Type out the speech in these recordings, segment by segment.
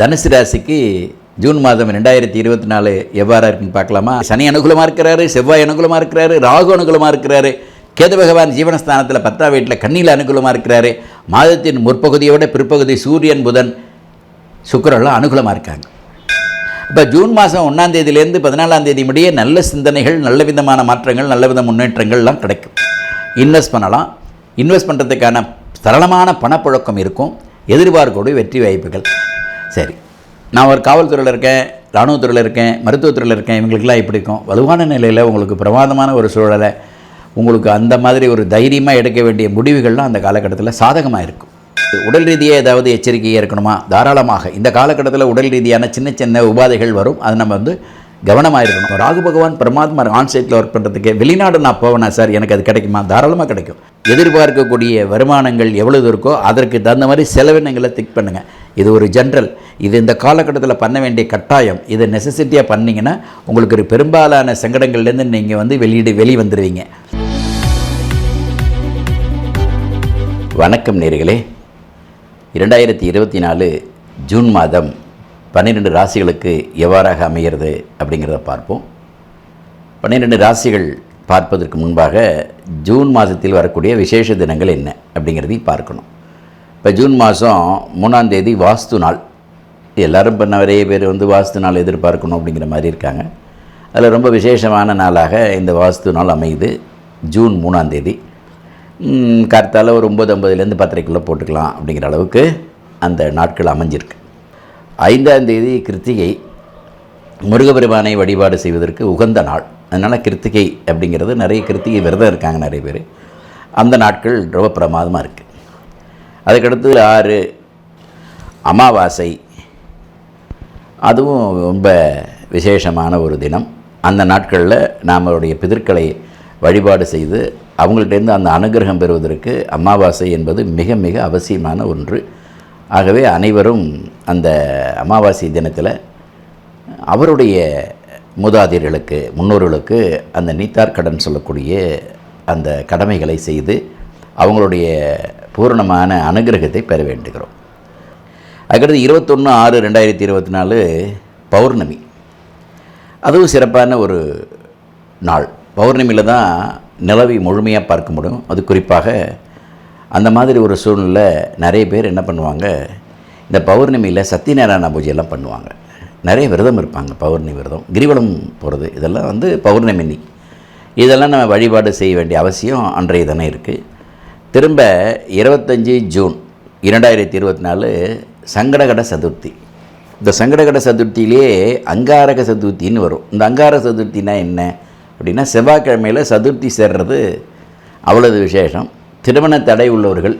தனுசு ராசிக்கு ஜூன் மாதம் ரெண்டாயிரத்தி இருபத்தி நாலு எவ்வாறு இருக்குன்னு பார்க்கலாமா? சனி அனுகூலமாக இருக்கிறாரு செவ்வாய் அனுகூலமாக இருக்கிறாரு ராகு அனுகூலமாக இருக்கிறாரு கேது பகவான் ஜீவனஸ்தானத்தில் பத்தாம் வீட்டில் கண்ணியில் அனுகூலமாக இருக்கிறாரு மாதத்தின் முற்பகுதியை விட பிற்பகுதி சூரியன் புதன் சுக்கரெல்லாம் அனுகூலமாக இருக்காங்க. இப்போ ஜூன் மாதம் ஒன்றாம் தேதியிலேருந்து பதினாலாம் தேதி முடிய நல்ல சிந்தனைகள் நல்ல விதமான மாற்றங்கள் நல்ல வித முன்னேற்றங்கள்லாம் கிடைக்கும். இன்வெஸ்ட் பண்ணலாம். இன்வெஸ்ட் பண்ணுறதுக்கான சரளமான பணப்புழக்கம் இருக்கும். எதிர்பார்க்கக்கூடிய வெற்றி வாய்ப்புகள். சரி. நான் ஒரு காவல்துறையில் இருக்கேன் இராணுவத்துறையில் இருக்கேன் மருத்துவத்துறையில் இருக்கேன் இவங்களுக்கெல்லாம் எப்படி இருக்கும்? வலுவான நிலையில் உங்களுக்கு பிரமாதமான ஒரு சூழலை உங்களுக்கு அந்த மாதிரி ஒரு தைரியமாக எடுக்க வேண்டிய முடிவுகள்லாம் அந்த காலகட்டத்தில் சாதகமாக இருக்கும். உடல் ரீதியாக ஏதாவது எச்சரிக்கையாக இருக்கணுமா? தாராளமாக. இந்த காலகட்டத்தில் உடல் ரீதியான சின்ன சின்ன உபாதைகள் வரும். அது நம்ம வந்து கவனமாக இருக்கணும் ராகு பகவான் பரமாத்மா ஆன்சைட்டில் ஒர்க் பண்ணுறதுக்கு வெளிநாடு நான் போவேனா சார் எனக்கு அது கிடைக்குமா? தாராளமாக கிடைக்கும். எதிர்பார்க்கக்கூடிய வருமானங்கள் எவ்வளவு இருக்கோ அதற்கு தகுந்த மாதிரி செலவினங்களை திக் பண்ணுங்கள் இது ஒரு ஜென்ரல் இது இந்த காலகட்டத்தில் பண்ண வேண்டிய கட்டாயம். இதை நெசசிட்டியாக பண்ணிங்கன்னா உங்களுக்கு ஒரு பெரும்பாலான சங்கடங்கள்லேருந்து நீங்கள் வந்து வெளியீடு வெளி வந்துடுவீங்க வணக்கம் நேர்களே. இரண்டாயிரத்தி இருபத்தி நாலு ஜூன் மாதம் பன்னிரெண்டு ராசிகளுக்கு எவ்வாறாக அமைகிறது அப்படிங்கிறத பார்ப்போம். பன்னிரெண்டு ராசிகள் பார்ப்பதற்கு முன்பாக ஜூன் மாதத்தில் வரக்கூடிய விசேஷ தினங்கள் என்ன அப்படிங்கிறதையும் பார்க்கணும். இப்போ ஜூன் மாதம் மூணாம் தேதி வாஸ்து நாள். எல்லோரும் இப்போ நிறைய பேர் வந்து வாஸ்து நாள் எதிர்பார்க்கணும் அப்படிங்கிற மாதிரி இருக்காங்க. அதில் ரொம்ப விசேஷமான நாளாக இந்த வாஸ்து நாள் அமையுது ஜூன் மூணாம் தேதி. கார்த்தால் கார்த்தால ஒரு ஒம்பது ஐம்பதுலேருந்து பத்தரைக்குள்ளே போட்டுக்கலாம் அப்படிங்கிற அளவுக்கு அந்த நாட்கள் அமைஞ்சிருக்கு. ஐந்தாம் தேதி கிருத்திகை முருகபெருமானை வழிபாடு செய்வதற்கு உகந்த நாள். அதனால் கிருத்திகை அப்படிங்கிறது நிறைய கிருத்திகை விரதம் இருக்காங்க நிறைய பேர். அந்த நாட்கள் ரொம்ப பிரமாதமாக இருக்குது அதுக்கடுத்து ஆறு அமாவாசை. அதுவும் ரொம்ப விசேஷமான ஒரு தினம். அந்த நாட்களில் நம்மளுடைய பிதற்களை வழிபாடு செய்து அவங்கள்ட்டேருந்து அந்த அனுகிரகம் பெறுவதற்கு அமாவாசை என்பது மிக மிக அவசியமான ஒன்று. ஆகவே அனைவரும் அந்த அமாவாசை தினத்தில் அவருடைய மூதாதையர்களுக்கு முன்னோர்களுக்கு அந்த நீத்தார் கடன் சொல்லக்கூடிய அந்த கடமைகளை செய்து அவங்களுடைய பூரணமான அனுகிரகத்தை பெற வேண்டுகிறோம். அதுக்கடுத்து இருபத்தொன்று ஆறு ரெண்டாயிரத்தி இருபத்தி நாலு பௌர்ணமி. அதுவும் சிறப்பான ஒரு நாள். பௌர்ணமியில் தான் நிலவை முழுமையாக பார்க்க முடியும். அது குறிப்பாக அந்த மாதிரி ஒரு சூழ்நிலை நிறைய பேர் என்ன பண்ணுவாங்க இந்த பௌர்ணமியில் சத்யநாராயண பூஜையெல்லாம் பண்ணுவாங்க. நிறைய விரதம் இருப்பாங்க பௌர்ணமி விரதம். கிரிவலம் போகிறது இதெல்லாம் வந்து பௌர்ணமி இதெல்லாம் நம்ம வழிபாடு செய்ய வேண்டிய அவசியம் அன்றைய தினம் இருக்குது திரும்ப இருபத்தஞ்சி ஜூன் இரண்டாயிரத்தி இருபத்தி நாலு சங்கடகட சதுர்த்தி. இந்த சங்கடகட சதுர்த்தியிலே அங்காரக சதுர்த்தின்னு வரும். இந்த அங்கார சதுர்த்தினா என்ன? அப்படின்னா செவ்வாய்க்கிழமையில் சதுர்த்தி சேர்றது அவ்வளவு விசேஷம். திருமண தடை உள்ளவர்கள்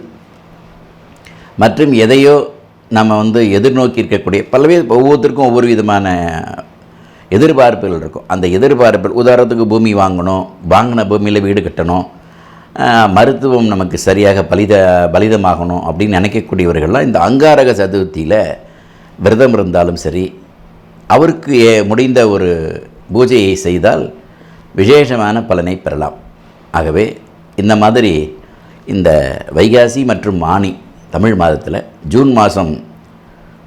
மற்றும் எதையோ நம்ம வந்து எதிர்நோக்கி இருக்கக்கூடிய பல்வேறு ஒவ்வொருத்தருக்கும் ஒவ்வொரு விதமான எதிர்பார்ப்புகள் இருக்கும். அந்த எதிர்பார்ப்புகள் உதாரணத்துக்கு பூமி வாங்கணும் வாங்கின பூமியில் வீடு கட்டணும் மருத்துவம் நமக்கு சரியாக பலித பலிதமாகணும் அப்படின்னு நினைக்கக்கூடியவர்கள்லாம் இந்த அங்காரக சதுர்த்தியில் விரதம் இருந்தாலும் சரி அவருக்கு ஏ- முடிந்த ஒரு பூஜையை செய்தால் விசேஷமான பலனை பெறலாம். ஆகவே இந்த மாதிரி இந்த வைகாசி மற்றும் ஆணி தமிழ் மாதத்தில் ஜூன் மாதம்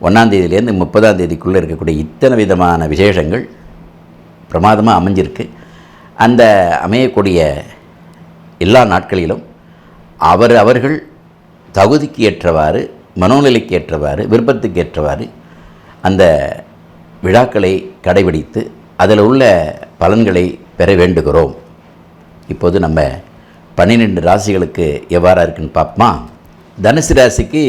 ஒன்றாம் தேதியிலேருந்து முப்பதாம் தேதிக்குள்ளே இருக்கக்கூடிய இத்தனை விதமான விசேஷங்கள் பிரமாதமாக அமைஞ்சிருக்கு. அந்த அமையக்கூடிய எல்லா நாட்களிலும் அவர் அவர்கள் தகுதிக்கு ஏற்றவாறு மனோநிலைக்கு ஏற்றவாறு விருப்பத்துக்கு ஏற்றவாறு அந்த விழாக்களை கடைபிடித்து அதில் உள்ள பலன்களை பெற வேண்டுகிறோம். இப்போது நம்ம பன்னிரெண்டு ராசிகளுக்கு எவ்வாறாக இருக்குன்னு பார்ப்போமா? தனுசு ராசிக்கு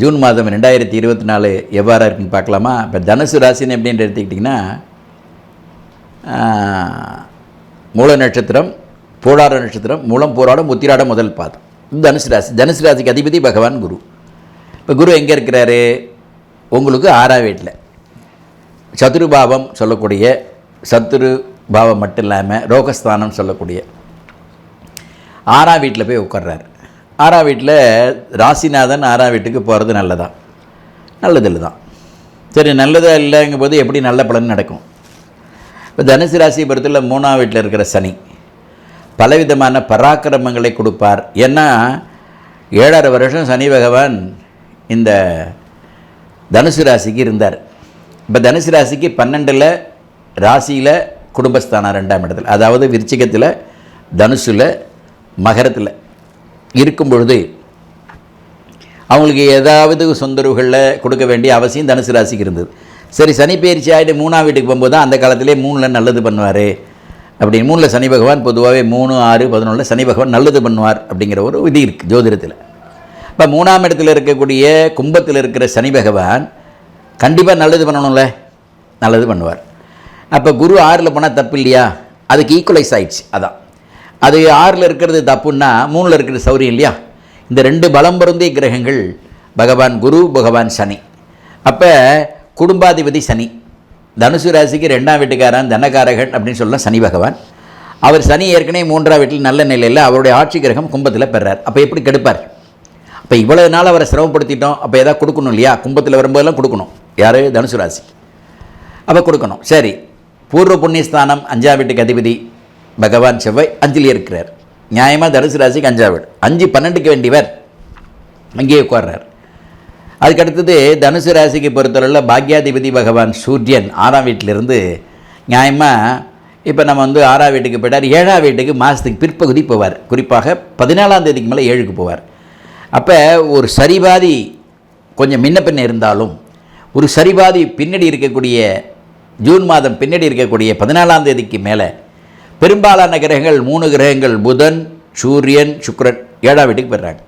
ஜூன் மாதம் ரெண்டாயிரத்தி இருபத்தி நாலு எவ்வாறாக இருக்குன்னு பார்க்கலாமா? இப்போ தனுசு ராசின்னு எப்படின்னு எடுத்துக்கிட்டிங்கன்னா மூல நட்சத்திரம் போடார நட்சத்திரம் மூலம் போராடம் முத்திராடம் முதல் பாதம். தனுசு ராசி. தனுசு ராசிக்கு அதிபதி பகவான் குரு. இப்போ குரு எங்கே இருக்கிறாரு? உங்களுக்கு ஆறாம் வீட்டில் சதுரு பாவம் சொல்லக்கூடிய சத்துரு பாவம் மட்டும் இல்லாமல் ரோகஸ்தானம் சொல்லக்கூடிய ஆறாம் வீட்டில் போய் உட்கார்றாரு. ஆறாம் வீட்டில் ராசிநாதன் ஆறாம் வீட்டுக்கு போகிறது நல்லதா? நல்லது இல்லை தான் சரி நல்லதா இல்லைங்கும் போது எப்படி நல்ல பலன் நடக்கும்? இப்போ தனுசு ராசியை பொறுத்தல மூணாம் வீட்டில் இருக்கிற சனி பலவிதமான பராக்கிரமங்களை கொடுப்பார். ஏன்னா ஏழரை வருஷம் சனி பகவான் இந்த தனுசு ராசிக்கு இருந்தார். இப்போ தனுசு ராசிக்கு பன்னெண்டில் ராசியில் குடும்பஸ்தானம் ரெண்டாம் இடத்துல. அதாவது விருச்சிகத்தில் தனுசில் மகரத்தில் இருக்கும் பொழுது அவங்களுக்கு ஏதாவது சொந்தரவுகளில் கொடுக்க வேண்டிய அவசியம் தனுசு ராசிக்கு இருந்தது. சரி சனி பயிற்சி ஆகிட்டு மூணாம் வீட்டுக்கு போகும்போது தான் அந்த காலத்திலே மூணில் நல்லது பண்ணுவார். அப்படின்னு மூணில் சனி பகவான் பொதுவாகவே மூணு ஆறு பதினொன்றில் சனி பகவான் நல்லது பண்ணுவார் அப்படிங்கிற ஒரு விதி இருக்குது ஜோதிடத்தில். இப்போ மூணாம் இடத்துல இருக்கக்கூடிய கும்பத்தில் இருக்கிற சனி பகவான் கண்டிப்பாக நல்லது பண்ணணும்ல? நல்லது பண்ணுவார். அப்போ குரு ஆறில் போனால் தப்பு இல்லையா? அதுக்கு ஈக்குவலைஸ் ஆயிடுச்சு. அதான். அது ஆறில் இருக்கிறது தப்புன்னா மூணில் இருக்கிறது சௌரியம் இல்லையா? இந்த ரெண்டு பலம் பொருந்திய கிரகங்கள் பகவான் குரு பகவான் சனி. அப்போ குடும்பாதிபதி சனி. தனுசு ராசிக்கு ரெண்டாம் வீட்டுக்காரன் தனகாரகன் அப்படின்னு சொல்லலாம் சனி பகவான். அவர் சனி ஏற்கனவே மூன்றாம் வீட்டில் நல்ல நிலையில் அவருடைய ஆட்சி கிரகம் கும்பத்தில் பெறார். அப்போ எப்படி கெடுப்பார்? அப்போ இவ்வளவு நாள் அவரை சிரமப்படுத்திட்டோம் அப்போ எதாவது கொடுக்கணும் இல்லையா? கும்பத்தில் வரும்போதெல்லாம் கொடுக்கணும். யார்? தனுசு ராசி. அப்போ கொடுக்கணும். சரி. பூர்வ புண்ணியஸ்தானம் அஞ்சாம் வீட்டுக்கு அதிபதி. பகவான் செவ்வாய் அஞ்சில் இருக்கிறார். நியாயமாக தனுசு ராசிக்கு அஞ்சாம் வீடு அஞ்சு பன்னெண்டுக்கு வேண்டியவர் அங்கேயே உட்கார்றார். அதுக்கு அடுத்தது தனுசு ராசிக்கு பொறுத்தவரையில் பாக்யாதிபதி பகவான் சூரியன் ஆறாம் வீட்டிலிருந்து நியாயமாக இப்போ நம்ம வந்து ஆறாம் வீட்டுக்கு போயிட்டார். ஏழாம் வீட்டுக்கு மாதத்துக்கு பிற்பகுதி போவார். குறிப்பாக பதினாலாம் தேதிக்கு மேலே ஏழுக்கு போவார். அப்போ ஒரு சரிபாதி கொஞ்சம் முன்ன பின்ன இருந்தாலும் ஒரு சரிபாதி பின்னாடி இருக்கக்கூடிய ஜூன் மாதம் பின்னாடி இருக்கக்கூடிய பதினாலாம் தேதிக்கு மேலே பெரும்பாலான கிரகங்கள் மூணு கிரகங்கள் புதன் சூரியன் சுக்ரன் ஏழாம் வீட்டுக்கு போயிடுறாங்க.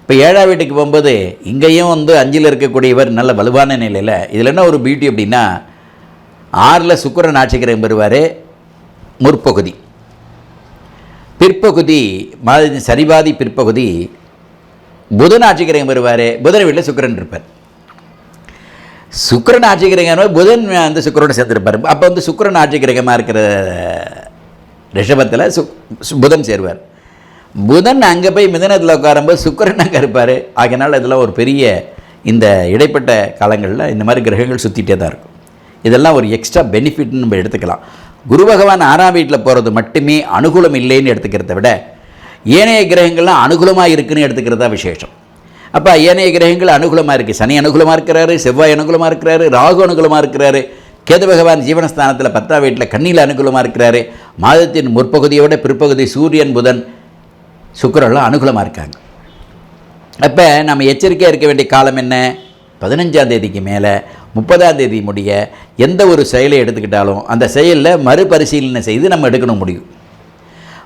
இப்போ ஏழாம் வீட்டுக்கு போகும்போது இங்கேயும் வந்து அஞ்சில் இருக்கக்கூடியவர் நல்ல வலுவான நிலையில். இதில் என்ன ஒரு பியூட்டி அப்படின்னா ஆறில் சுக்கிரன் ஆட்சி கிரகம் பெறுவார் முற்பகுதி. பிற்பகுதி மாதிரி சரிபாதி பிற்பகுதி புதன் ஆட்சி கிரகம் பெறுவார் புதன் வீட்டில் சுக்கிரன் இருப்பார். சுக்கரன் ஆட்சி கிரகம் புதன் வந்து சுக்கிரனோட சேர்ந்துருப்பார். அப்போ வந்து சுக்கரன் ஆட்சி கிரகமாக இருக்கிற ரிஷபத்தில் சு சு- புதன் சேருவார். புதன் அங்கே போய் மிதனத்தில் உட்காரும்போது சுக்கரன் அங்கே இருப்பார். ஆகையினால இதெல்லாம் ஒரு பெரிய இந்த இடைப்பட்ட காலங்களில் இந்த மாதிரி கிரகங்கள் சுற்றிட்டே தான் இருக்கும். இதெல்லாம் ஒரு எக்ஸ்ட்ரா பெனிஃபிட்னு நம்ம எடுத்துக்கலாம். குரு பகவான் ஆறாம் வீட்டில் போகிறது மட்டுமே அனுகூலம் இல்லைன்னு எடுத்துக்கிறத விட ஏனைய கிரகங்கள்லாம் அனுகூலமாக இருக்குன்னு எடுத்துக்கிறது தான் விசேஷம். அப்போ ஏனைய கிரகங்கள் அனுகூலமாக இருக்குது சனி அனுகூலமாக இருக்கிறாரு செவ்வாய் அனுகூலமாக இருக்கிறாரு ராகு அனுகூலமாக இருக்கிறாரு. கேது பகவான் ஜீவனஸ்தானத்தில் பத்தாம் வீட்டில் கண்ணியில் அனுகூலமாக இருக்கிறாரு. மாதத்தின் முற்பகுதியை விட பிற்பகுதி சூரியன் புதன் சுக்கரெல்லாம் அனுகூலமாக இருக்காங்க. அப்போ நம்ம எச்சரிக்கையாக இருக்க வேண்டிய காலம் என்ன? பதினஞ்சாம் தேதிக்கு மேலே முப்பதாம் தேதி முடிய எந்த ஒரு செயலை எடுத்துக்கிட்டாலும் அந்த செயலில் மறுபரிசீலனை செய்து நம்ம எடுக்கணும் முடியும்.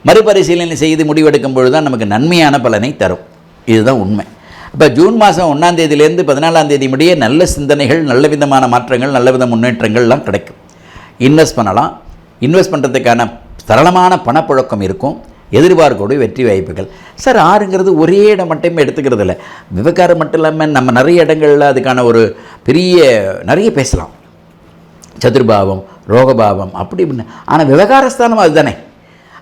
மறுபரிசீலனை செய்து முடிவெடுக்கும் பொழுது தான் நமக்கு நன்மையான பலனை தரும். இதுதான் உண்மை. இப்போ ஜூன் மாதம் ஒன்றாம் தேதியிலேருந்து பதினாலாம் தேதி முடிய நல்ல சிந்தனைகள் நல்ல விதமான மாற்றங்கள் நல்ல வித முன்னேற்றங்கள்லாம் கிடைக்கும். இன்வெஸ்ட் பண்ணலாம். இன்வெஸ்ட் பண்ணுறதுக்கான சரளமான பணப்புழக்கம் இருக்கும். எதிர்பார்க்கக்கூடிய வெற்றி வாய்ப்புகள். சார் ஆறுங்கிறது ஒரே இடம் மட்டுமே எடுத்துக்கிறது இல்லை. விவகாரம் மட்டும் இல்லாமல் நம்ம நிறைய இடங்களில் அதுக்கான ஒரு பெரிய நிறைய பேசலாம். சதுர்பாவம் ரோகபாவம் அப்படி இப்படின்னு. ஆனால் விவகாரஸ்தானம் அதுதானே.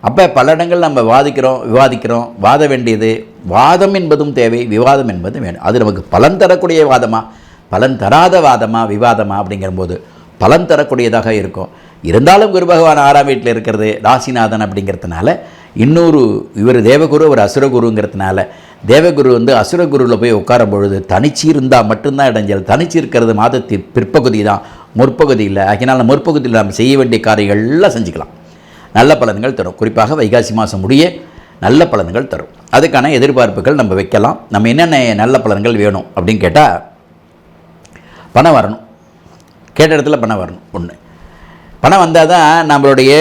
அப்போ பல இடங்கள் நம்ம வாதிக்கிறோம் விவாதிக்கிறோம். வாத வேண்டியது வாதம் என்பதும் தேவை விவாதம் என்பதும் வேணும். அது நமக்கு பலன் தரக்கூடிய வாதமாக பலன் தராத வாதமா விவாதமா அப்படிங்கிறபோது பலன் தரக்கூடியதாக இருக்கும். இருந்தாலும் குரு பகவான் ஆறாம் வீட்டில் இருக்கிறது ராசிநாதன் அப்படிங்கிறதுனால இன்னொரு இவர் தேவகுரு ஒரு அசுரகுருங்கிறதுனால தேவகுரு வந்து அசுரகுருவில் போய் உட்காரும் பொழுது தனிச்சு இருந்தால் மட்டும்தான் இடைஞ்சல். தனிச்சு இருக்கிறது மாதத்தின் பிற்பகுதி தான் முற்பகுதி இல்லை. அதனால் முற்பகுதியில் நம்ம செய்ய வேண்டிய காரியங்கள் எல்லாம் செஞ்சுக்கலாம். நல்ல பலன்கள் தரும். குறிப்பாக வைகாசி மாதம் முடிய நல்ல பலன்கள் தரும். அதுக்கான எதிர்பார்ப்புகள் நம்ம வைக்கலாம். நம்ம என்னென்ன நல்ல பலன்கள் வேணும் அப்படின்னு கேட்டால் பணம் வரணும். கேட்ட இடத்துல பணம் வரணும். ஒன்று பணம் வந்தால் தான் நம்மளுடைய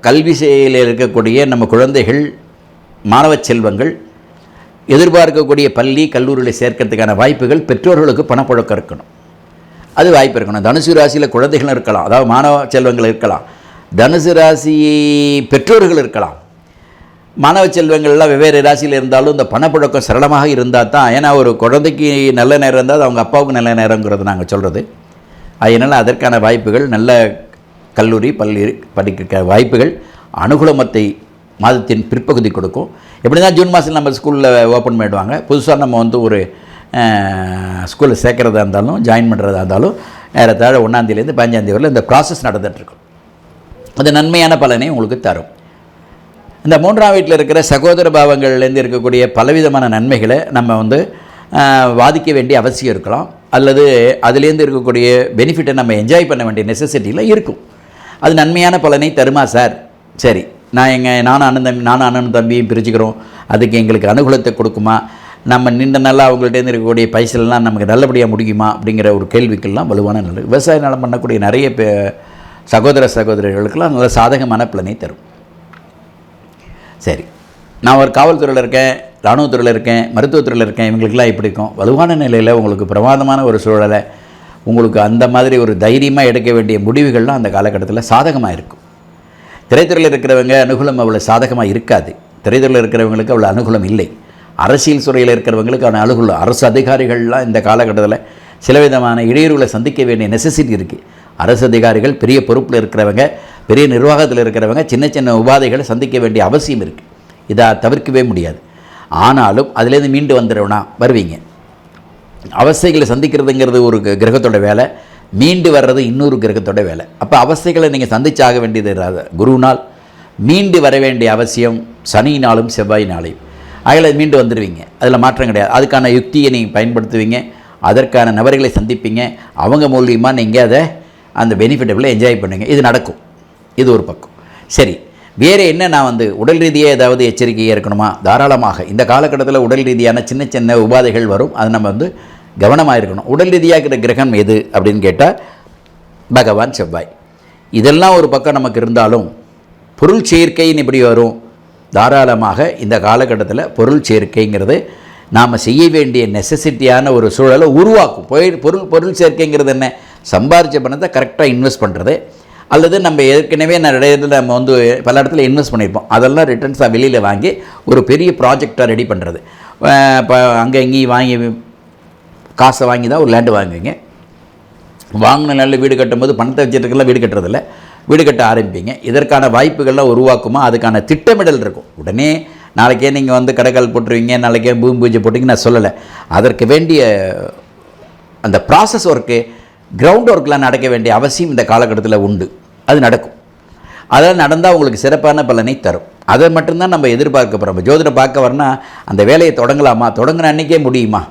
கல்வி செயலில் இருக்கக்கூடிய நம்ம குழந்தைகள் மாணவ செல்வங்கள் எதிர்பார்க்கக்கூடிய பள்ளி கல்லூரியில் சேர்க்கறதுக்கான வாய்ப்புகள் பெற்றோர்களுக்கு பணப்புழக்கம் இருக்கணும். அது வாய்ப்பு இருக்கணும். தனுசு ராசியில் குழந்தைகள் இருக்கலாம். அதாவது மாணவ செல்வங்கள் இருக்கலாம். தனுசு ராசி பெற்றோர்கள் இருக்கலாம். மாணவ செல்வங்கள்லாம் வெவ்வேறு ராசியில் இருந்தாலும் இந்த பணப்புழக்கம் சரளமாக இருந்தால் தான் ஏன்னா ஒரு குழந்தைக்கு நல்ல நேரம் இருந்தால் அது அவங்க அப்பாவுக்கு நல்ல நேரங்கிறது நாங்கள் சொல்கிறது அதனால் அதற்கான வாய்ப்புகள் நல்ல கல்லூரி பள்ளி படிக்க வாய்ப்புகள் அனுகூலமத்தை மாதத்தின் பிற்பகுதி கொடுக்கும். எப்படி தான் ஜூன் மாதம் நம்ம ஸ்கூலில் ஓப்பன் பண்ணிடுவாங்க. புதுசாக நம்ம வந்து ஒரு ஸ்கூலில் சேர்க்குறதா இருந்தாலும் ஜாயின் பண்ணுறதா இருந்தாலும் ஏறத்தாழ ஒன்றாந்தேதியிலேருந்து பதினஞ்சாந்தேதி வரையில் இந்த ப்ராசஸ் நடந்துகிட்ருக்கும் அது நன்மையான பலனை உங்களுக்கு தரும். இந்த மூன்றாம் வீட்டில் இருக்கிற சகோதர பாவங்கள்லேருந்து இருக்கக்கூடிய பலவிதமான நன்மைகளை நம்ம வந்து வாதிக்க வேண்டிய அவசியம் இருக்கலாம். அல்லது அதுலேருந்து இருக்கக்கூடிய பெனிஃபிட்டை நம்ம என்ஜாய் பண்ண வேண்டிய நெசசிட்டியில் இருக்கும். அது நன்மையான பலனை தருமா சார் சரி நான் எங்கள் நானும் அண்ணன் தம்பி நானும் அண்ணன் தம்பியும் பிரிச்சுக்கிறோம். அதுக்கு எங்களுக்கு அனுகூலத்தை கொடுக்குமா? நம்ம நின்ற நல்லா அவங்கள்ட்டேருந்து இருக்கக்கூடிய பைசலெலாம் நமக்கு நல்லபடியாக முடியுமா? அப்படிங்கிற ஒரு கேள்விக்கெல்லாம் வலுவான நல்லது. விவசாய நலம் பண்ணக்கூடிய நிறைய பே சகோதர சகோதரிகளுக்கெல்லாம் நல்ல சாதகமான பலனை தரும். சரி நான் ஒரு காவல்துறையில் இருக்கேன் இராணுவத்துறையில் இருக்கேன் மருத்துவத்துறையில் இருக்கேன் இவங்களுக்கெல்லாம் இப்படி இருக்கும்? வலுவான நிலையில் உங்களுக்கு பிரமாதமான ஒரு சூழலை உங்களுக்கு அந்த மாதிரி ஒரு தைரியமாக எடுக்க வேண்டிய முடிவுகள்லாம் அந்த காலகட்டத்தில் சாதகமாக இருக்கும். திரைத்துறையில் இருக்கிறவங்க அனுகூலம் அவ்வளோ சாதகமாக இருக்காது. திரைத்துறையில் இருக்கிறவங்களுக்கு அவ்வளோ அனுகூலம் இல்லை. அரசியல் துறையில் இருக்கிறவங்களுக்கு அவன அனுகூலம். அரசு அதிகாரிகள்லாம் இந்த காலகட்டத்தில் சில விதமான இடையூறுகளை சந்திக்க வேண்டிய நெசசிட்டி இருக்குது அரசு அதிகாரிகள் பெரிய பொறுப்பில் இருக்கிறவங்க பெரிய நிர்வாகத்தில் இருக்கிறவங்க சின்ன சின்ன உபாதைகளை சந்திக்க வேண்டிய அவசியம் இருக்குது இதை தவிர்க்கவே முடியாது. ஆனாலும் அதுலேருந்து மீண்டு வந்துடுவேனா வருவீங்க. அவஸ்தைகளை சந்திக்கிறதுங்கிறது ஒரு கிரகத்தோட வேலை. மீண்டு வர்றது இன்னொரு கிரகத்தோட வேலை. அப்போ அவஸ்தைகளை நீங்கள் சந்திச்சாக வேண்டியது ராத- குருநாள் மீண்டு வர வேண்டிய அவசியம் சனியினாலும் செவ்வாயினாலையும். அதில் மீண்டு வந்துடுவீங்க அதில் மாற்றம் கிடையாது. அதுக்கான யுக்தியை நீங்கள் பயன்படுத்துவீங்க. அதற்கான நபர்களை சந்திப்பீங்க. அவங்க மூலியமாக நீங்கள் அதை அந்த பெனிஃபிட்டபிளை என்ஜாய் பண்ணுங்க. இது நடக்கும். இது ஒரு பக்கம். சரி. வேறு என்ன நான் வந்து உடல் ரீதியாக ஏதாவது எச்சரிக்கையாக இருக்கணுமா? தாராளமாக. இந்த காலகட்டத்தில் உடல் ரீதியான சின்ன சின்ன உபாதைகள் வரும். அது நம்ம வந்து கவனமாக இருக்கணும். உடல் ரீதியாக இருக்கிற கிரகம் எது அப்படின்னு கேட்டால் பகவான் செவ்வாய். இதெல்லாம் ஒரு பக்கம் நமக்கு இருந்தாலும் பொருள் சேர்க்கைன்னு எப்படி வரும்? தாராளமாக இந்த காலகட்டத்தில் பொருள் சேர்க்கைங்கிறது நாம் செய்ய வேண்டிய நெசசிட்டியான ஒரு சூழலை உருவாக்கும். பொருள் பொருள் சேர்க்கைங்கிறது என்ன? சம்பாரிச்ச பணத்தை கரெக்டாக இன்வெஸ்ட் பண்ணுறது அல்லது நம்ம ஏற்கனவே நிறைய இடத்துல நம்ம வந்து பல இடத்துல இன்வெஸ்ட் பண்ணியிருப்போம். அதெல்லாம் ரிட்டர்ன்ஸாக வெளியில் வாங்கி ஒரு பெரிய ப்ராஜெக்டாக ரெடி பண்ணுறது இப்போ அங்கே இங்கேயும் வாங்கி காசை வாங்கி தான் ஒரு லேண்டு வாங்குவீங்க. வாங்கின நல்ல வீடு கட்டும்போது பணத்தை வச்சுருக்கெல்லாம் வீடு கட்டுறதில்ல. வீடு கட்ட ஆரம்பிப்பீங்க. இதற்கான வாய்ப்புகள்லாம் உருவாக்குமா? அதுக்கான திட்டமிடல் இருக்கும். உடனே நாளைக்கே நீங்கள் வந்து கடைக்கால் போட்டுருவீங்க. நாளைக்கே பூமி பூஜை போட்டிங்க நான் சொல்லலை. அதற்கு வேண்டிய அந்த ப்ராசஸ் ஒர்க்கு கிரவுண்ட் ஒர்க்லாம் நடக்க வேண்டிய அவசியம் இந்த காலகட்டத்தில் உண்டு. அது நடக்கும். அதெல்லாம் நடந்தால் உங்களுக்கு சிறப்பான பலனை தரும். அதை மட்டும்தான் நம்ம எதிர்பார்க்க போகிறோம் ஜோதிடம் பார்க்க வரனா அந்த வேலையை தொடங்கலாமா? தொடங்கின அன்றைக்கே முடியுமா?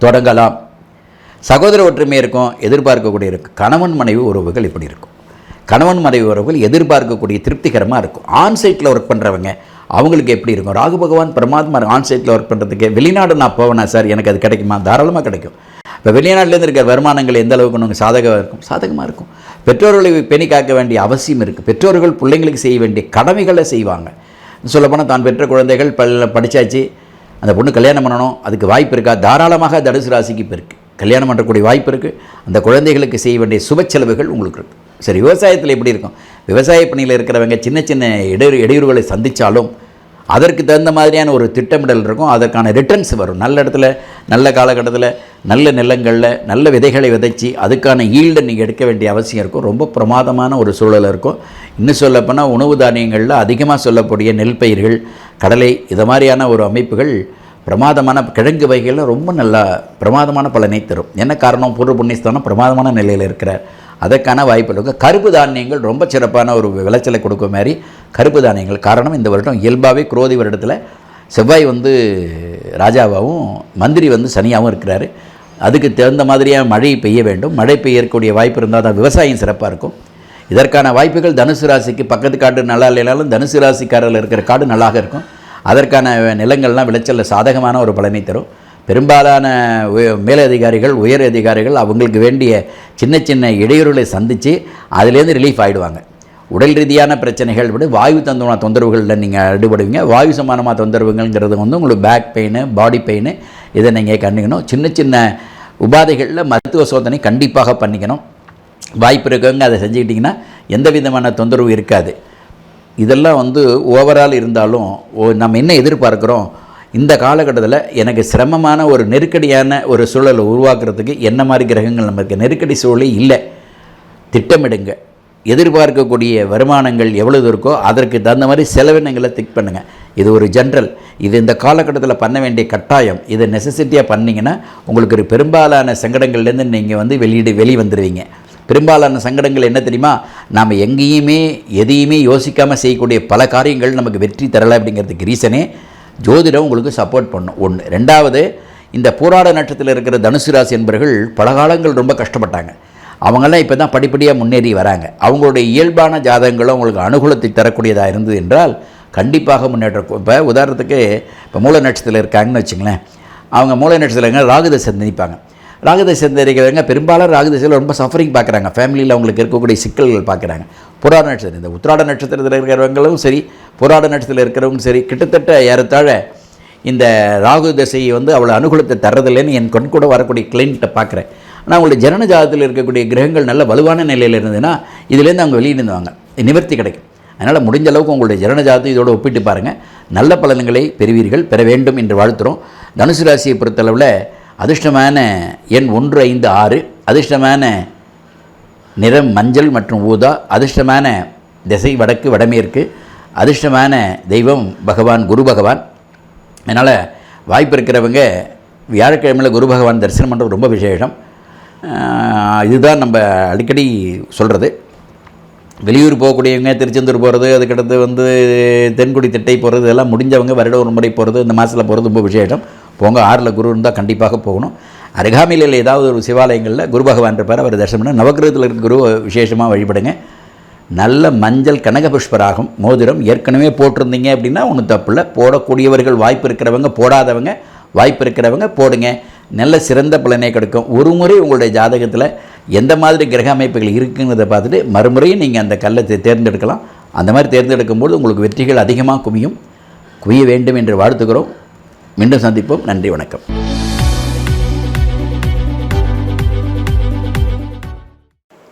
தொடங்கலாம். சகோதர ஒற்றுமை இருக்கும் எதிர்பார்க்கக்கூடிய இருக்கும். கணவன் மனைவி உறவுகள் இப்படி இருக்கும். கணவன் மனைவி உறவுகள் எதிர்பார்க்கக்கூடிய திருப்திகரமாக இருக்கும். ஆன்சைட்டில் ஒர்க் பண்ணுறவங்க அவங்களுக்கு எப்படி இருக்கும்? ராகு பகவான் பரமாத்மா ஆன்சைட்டில் ஒர்க் பண்ணுறதுக்கு வெளிநாடு நான் போவேனா சார்? எனக்கு அது கிடைக்குமா? தாராளமாக கிடைக்கும். இப்போ வெளிநாட்டிலேருந்து இருக்கிற வருமானங்கள் எந்த அளவுக்கு உங்களுக்கு சாதகமாக இருக்கும்? சாதகமாக இருக்கும். பெற்றோர்களை பெணி காக்க வேண்டிய அவசியம் இருக்குது பெற்றோர்கள் பிள்ளைங்களுக்கு செய்ய வேண்டிய கடமைகளை செய்வாங்க. சொல்லப்போனால் தான் பெற்ற குழந்தைகள் பல்ல படித்தாச்சு அந்த பொண்ணு கல்யாணம் பண்ணணும் அதுக்கு வாய்ப்பு இருக்கா? தாராளமாக தனுசு ராசிக்கு இப்போ இருக்குது கல்யாணம் பண்ணுறக்கூடிய வாய்ப்பு இருக்குது அந்த குழந்தைகளுக்கு செய்ய வேண்டிய சுப செலவுகள் உங்களுக்கு இருக்குது சரி விவசாயத்தில் எப்படி இருக்கும்? விவசாய பணியில் இருக்கிறவங்க சின்ன சின்ன இடையூறு இடையூறுகளை சந்தித்தாலும் அதற்கு தகுந்த மாதிரியான ஒரு திட்டமிடல் இருக்கும். அதற்கான ரிட்டர்ன்ஸ் வரும். நல்ல இடத்துல நல்ல காலகட்டத்தில் நல்ல நிலங்களில் நல்ல விதைகளை விதைச்சி அதுக்கான ஈல்டை நீங்கள் எடுக்க வேண்டிய அவசியம் இருக்கும். ரொம்ப பிரமாதமான ஒரு சூழல் இருக்கும். இன்னும் சொல்லப்போனால் உணவு தானியங்களில் அதிகமாக சொல்லக்கூடிய நெல் பயிர்கள் கடலை இது மாதிரியான ஒரு அமைப்புகள் பிரமாதமான கிழங்கு வகைகளில் ரொம்ப நல்லா பிரமாதமான பலனை தரும். என்ன காரணம்? பூர்வ புண்ணியஸ்தானம் பிரமாதமான நிலையில் இருக்கிறார் அதற்கான வாய்ப்பு இருக்குது கருப்பு தானியங்கள் ரொம்ப சிறப்பான ஒரு விளைச்சலை கொடுக்க மாதிரி கருப்பு தானியங்கள். காரணம் இந்த வருடம் இயல்பாகவே குரோதி வருடத்தில் செவ்வாய் வந்து ராஜாவாகவும் மந்திரி வந்து சனியாகவும் இருக்கிறாரு. அதுக்கு தகுந்த மாதிரியாக மழை பெய்ய வேண்டும். மழை பெய்யக்கூடிய வாய்ப்பு இருந்தால் தான் விவசாயம் சிறப்பாக இருக்கும். இதற்கான வாய்ப்புகள் தனுசு ராசிக்கு பக்கத்து காடு நல்லா இல்லைனாலும் தனுசு ராசிக்காரில் இருக்கிற காடு நல்லாக இருக்கும். அதற்கான நிலங்கள்லாம் விளைச்சலில் சாதகமான ஒரு பலனை தரும். பெரும்பாலான உய- மேலதிகாரிகள் உயர் அதிகாரிகள் அவங்களுக்கு வேண்டிய சின்ன சின்ன இடையூறுகளை சந்தித்து அதுலேருந்து ரிலீஃப் ஆகிடுவாங்க உடல் ரீதியான பிரச்சனைகள் விட வாயு தந்தமான தொந்தரவுகளில் நீங்கள் அடுபடுவீங்க வாயு சமானமாக தொந்தரவுங்கிறது வந்து உங்களுக்கு பேக் பெயின் பாடி பெயின் இதை நீங்கள் கண்டிக்கணும். சின்ன சின்ன உபாதைகளில் மருத்துவ சோதனை கண்டிப்பாக பண்ணிக்கணும். வாய்ப்பு இருக்கவங்க அதை செஞ்சுக்கிட்டிங்கன்னா எந்த விதமான தொந்தரவு இருக்காது. இதெல்லாம் வந்து ஓவரால் இருந்தாலும் ஓ- நம்ம என்ன எதிர்பார்க்குறோம்? இந்த காலகட்டத்தில் எனக்கு சிரமமான ஒரு நெருக்கடியான ஒரு சூழலை உருவாக்குறதுக்கு என்ன மாதிரி கிரகங்கள் நமக்கு நெருக்கடி சூழலே இல்லை. திட்டமிடுங்க. எதிர்பார்க்கக்கூடிய வருமானங்கள் எவ்வளவு இருக்கோ அதற்கு தகுந்த மாதிரி செலவினங்களை திக் பண்ணுங்கள் இது ஒரு ஜென்ரல் இது இந்த காலகட்டத்தில் பண்ண வேண்டிய கட்டாயம். இதை நெசசிட்டியாக பண்ணிங்கன்னா உங்களுக்கு ஒரு பெரும்பாலான சங்கடங்கள்லேருந்து நீங்கள் வந்து வெளியீடு வெளி வந்துடுவீங்க பெரும்பாலான சங்கடங்கள் என்ன தெரியுமா? நாம் எங்கேயுமே எதையுமே யோசிக்காமல் செய்யக்கூடிய பல காரியங்கள் நமக்கு வெற்றி தரலை அப்படிங்கிறதுக்கு ரீசனே ஜோதிடம் உங்களுக்கு சப்போர்ட் பண்ணும். ஒன்று ரெண்டாவது இந்த போராட நட்சத்திரத்தில் இருக்கிற தனுசு ராசி என்பவர்கள் பல காலங்கள் ரொம்ப கஷ்டப்பட்டாங்க. அவங்கெல்லாம் இப்போ தான் படிப்படியாக முன்னேறி வராங்க. அவங்களுடைய இயல்பான ஜாதகங்களும் அவங்களுக்கு அனுகூலத்தை தரக்கூடியதாக இருந்தது என்றால் கண்டிப்பாக முன்னேற்றம் இப்போ உதாரணத்துக்கு இப்போ மூல நட்சத்திரத்தில் இருக்காங்கன்னு வச்சுங்களேன். அவங்க மூல நட்சத்திரங்க ராகுதசை சந்திப்பாங்க. ராகுதசை சந்திக்கிறவங்க பெரும்பாலும் ராகுதசையில் ரொம்ப சஃபரிங் பார்க்குறாங்க ஃபேமிலியில் அவங்களுக்கு இருக்கக்கூடிய சிக்கல்கள் பார்க்குறாங்க புராட நட்சத்திரம். இந்த உத்திராட நட்சத்திரத்தில் இருக்கிறவங்களும் சரி புராட நட்சத்திரத்தில் இருக்கிறவங்களும் சரி கிட்டத்தட்ட ஏறத்தாழ இந்த ராகு தசையை வந்து அவ்வளோ அனுகூலத்தை தர்றதில்லைன்னு என் கண் கூட வரக்கூடிய கிளைண்ட்டை பார்க்குறேன். ஆனால் அவங்களுடைய ஜனன ஜாதத்தில் இருக்கக்கூடிய கிரகங்கள் நல்ல வலுவான நிலையில் இருந்ததுன்னா இதுலேருந்து அவங்க வெளியே நின்றுவாங்க நிவர்த்தி கிடைக்கும். அதனால் முடிஞ்ச அளவுக்கு உங்களுடைய ஜனன ஜாதத்தை இதோடு ஒப்பிட்டு பாருங்கள் நல்ல பலன்களை பெறுவீர்கள் பெற வேண்டும் என்று வாழ்த்துறோம். தனுசு ராசியை பொறுத்தளவில் அதிர்ஷ்டமான எண் ஒன்று ஐந்து ஆறு அதிர்ஷ்டமான நிறம் மஞ்சள் மற்றும் ஊதா அதிர்ஷ்டமான திசை வடக்கு வடமேற்கு அதிர்ஷ்டமான தெய்வம் பகவான் குரு பகவான். அதனால் வாய்ப்பு இருக்கிறவங்க வியாழக்கிழமையில் குரு பகவான் தரிசனம் பண்ணுறது ரொம்ப விசேஷம். இதுதான் நம்ம அடிக்கடி சொல்கிறது வெளியூர் போகக்கூடியவங்க திருச்செந்தூர் போகிறது அதுக்கடுத்து வந்து தென்குடி திட்டை போகிறது இதெல்லாம் முடிஞ்சவங்க வருட ஒரு முறை போகிறது இந்த மாதத்தில் போகிறது ரொம்ப விசேஷம். போங்க ஆறில் குரு இருந்தால் கண்டிப்பாக போகணும். அருகாமையில் ஏதாவது ஒரு சிவாலயங்களில் குரு பகவான் இருப்பார் அவர் தரிசனம் பண்ண. நவகிரகத்தில் இருக்க குரு விசேஷமாக வழிபடுங்க. நல்ல மஞ்சள் கனக புஷ்பராகும் மோதிரம் ஏற்கனவே போட்டிருந்தீங்க அப்படின்னா ஒன்றும் தப்பில்லை போடக்கூடியவர்கள் வாய்ப்பு இருக்கிறவங்க போடாதவங்க வாய்ப்பு இருக்கிறவங்க போடுங்க. நல்ல சிறந்த பலனே கிடைக்கும். ஒரு முறை உங்களுடைய ஜாதகத்தில் எந்த மாதிரி கிரக அமைப்புகள் இருக்குங்கிறத பார்த்துட்டு மறுமுறையும் நீங்கள் அந்த கல்லை தேர்ந்தெடுக்கலாம். அந்த மாதிரி தேர்ந்தெடுக்கும்போது உங்களுக்கு வெற்றிகள் அதிகமாக குவியும். குவிய வேண்டும் என்று வாழ்த்துக்கிறோம் மீண்டும் சந்திப்போம். நன்றி வணக்கம்.